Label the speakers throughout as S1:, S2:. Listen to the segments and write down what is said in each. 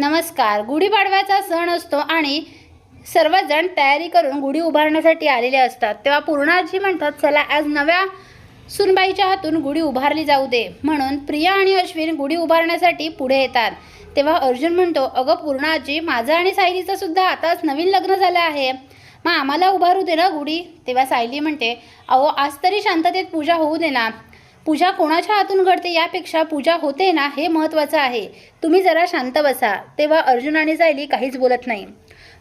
S1: नमस्कार. गुढीपाडव्याचा सण असतो आणि सर्वजण तयारी करून गुढी उभारण्यासाठी आलेले असतात. तेव्हा पूर्णाजी म्हणतात चला आज नव्या सुनबाईच्या हातून गुढी उभारली जाऊ दे. म्हणून प्रिया आणि अश्विन गुढी उभारण्यासाठी पुढे येतात. तेव्हा अर्जुन म्हणतो अगं पूर्णाजी माझं आणि सायलीचं सुद्धा आताच नवीन लग्न झालं आहे. मग आम्हाला उभारू दे ना गुढी. तेव्हा सायली म्हणते अहो आज तरी शांततेत पूजा होऊ दे ना. पूजा कोणाच्या हातून घडते यापेक्षा पूजा होते ना हे महत्त्वाचं आहे. तुम्ही जरा शांत बसा. तेव्हा अर्जुन आणि जायली काहीच बोलत नाही.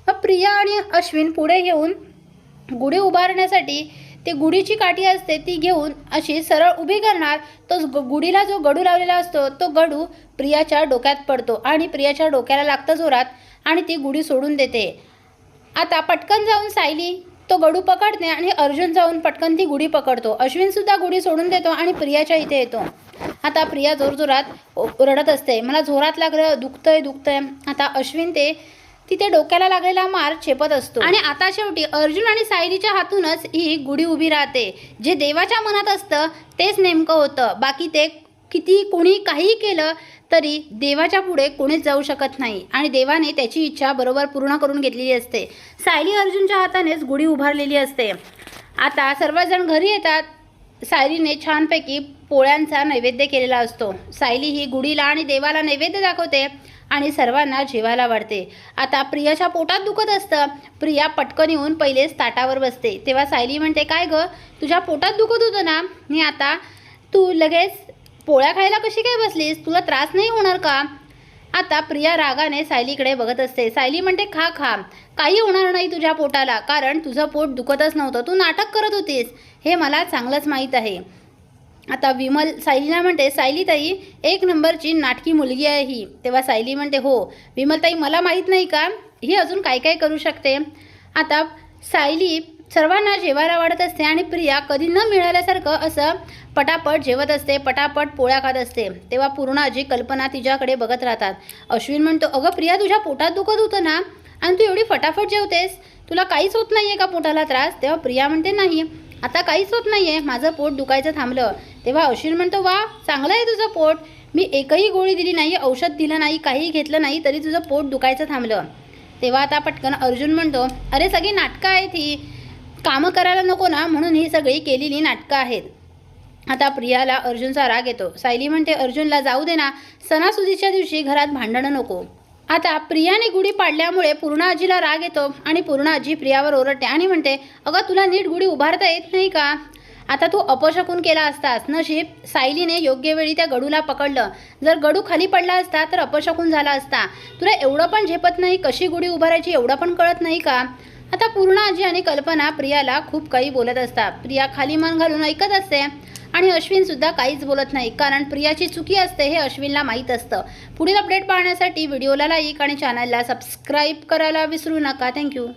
S1: मग प्रिया आणि अश्विन पुढे घेऊन गुढी उभारण्यासाठी ते गुढीची काठी असते ती घेऊन अशी सरळ उभी करणार. तो ग- गुढीला जो गडू लावलेला असतो तो गडू प्रियाच्या डोक्यात पडतो आणि प्रियाच्या डोक्याला लागतं जोरात आणि ती गुढी सोडून देते. आता पटकन जाऊन सायली तो गडू पकडते आणि अर्जुन जाऊन पटकन ती गुढी पकडतो. अश्विन सुद्धा गुढी सोडून देतो आणि प्रियाच्या इथे येतो. आता प्रिया जोरजोरात रडत असते. मला जोरात लागलं दुखतंय दुखतंय. आता अश्विन ते तिथे डोक्याला लागलेला मार छेपत असतो. आणि आता शेवटी अर्जुन आणि सायलीच्या हातूनच ही गुढी उभी राहते. जे देवाच्या मनात असतं तेच नेमकं होतं. बाकी ते किती कोणी काहीही केलं तरी देवाच्या पुढे कोणीच जाऊ शकत नाही. आणि देवाने त्याची इच्छा बरोबर पूर्ण करून घेतलेली असते. सायली अर्जुनच्या हातानेच गुढी उभारलेली असते. आता सर्वजण घरी येतात. सायलीने छानपैकी पोळ्यांचा नैवेद्य केलेला असतो. सायली ही गुढीला आणि देवाला नैवेद्य दाखवते आणि सर्वांना जेवायला वाढते. आता प्रियाच्या पोटात दुखत असतं. प्रिया पटकन येऊन पहिलेच ताटावर बसते. तेव्हा सायली म्हणते काय गं? तुझ्या पोटात दुखत होतं ना? मी आता तू लगेच पोळ्या खायला कशी काय बसलीस? तुला त्रास नाही होणार का? आता प्रिया रागाने सायलीकडे बघत असते. सायली म्हणते खा खा. काही होणार नाही तुझ्या पोटाला कारण तुझं पोट दुखतच नव्हतं. तू नाटक करत होतीस. हे मला चांगलंच माहीत आहे. आता विमल सायलीला म्हणते सायलीताई एक नंबरची नाटकी मुलगी आहे ही. तेव्हा सायली म्हणते हो. विमलताई मला माहीत नाही का? ही अजून काय काय करू शकते? आता सायली सर्वांना जेवायला वाढत असते आणि प्रिया कधी न मिळाल्यासारखं असं पटापट जेवत असते पटापट पोळ्या खात असते. तेव्हा पूर्ण आजी कल्पना तिच्याकडे बघत राहतात. अश्विन म्हणतो अगं प्रिया तुझ्या पोटात दुखत होतं ना? आणि तू एवढी फटाफट जेवतेस? तुला काहीच होत नाही आहे का पोटाला त्रास? तेव्हा प्रिया म्हणते नाही आता काहीच होत नाही आहे माझं पोट दुखायचं थांबलं. तेव्हा अश्विन म्हणतो वा चांगलं आहे तुझं पोट. मी एकही गोळी दिली नाही औषध दिलं नाही काही घेतलं नाही तरी तुझं पोट दुखायचं थांबलं. तेव्हा आता पटकन अर्जुन म्हणतो अरे सगळी नाटकं आहेत ही. कामं करायला नको ना म्हणून ही सगळी केलेली नाटकं आहेत. आता प्रियाला अर्जुनचा राग येतो. सायली म्हणते अर्जुनला जाऊ दे ना. सणासुदीच्या दिवशी घरात भांडणं नको. आता प्रियाने गुढी पाडल्यामुळे पूर्ण आजीला राग येतो आणि पूर्ण आजी प्रियावर ओरडते आणि म्हणते अगं तुला नीट गुढी उभारता येत नाही का? आता तू अपशकून केला असतास. नशीब सायलीने योग्य वेळी त्या गडूला पकडलं. जर गडू खाली पडला असता तर अपशकून झाला असता. तुला एवढं पण झेपत नाही? कशी गुढी उभारायची एवढं पण कळत नाही का? आता पूर्ण आजी आणि कल्पना प्रियाला खूप काही बोलत असतात. प्रिया खाली मन घालून ऐकत असते आणि अश्विन सुद्धा काहीच बोलत नाही. कारण प्रियाची चुकी असते हे अश्विनला माहीत असतं. पुढील अपडेट पाहण्यासाठी व्हिडिओला लाईक आणि चॅनलला सबस्क्राईब करायला विसरू नका. थँक्यू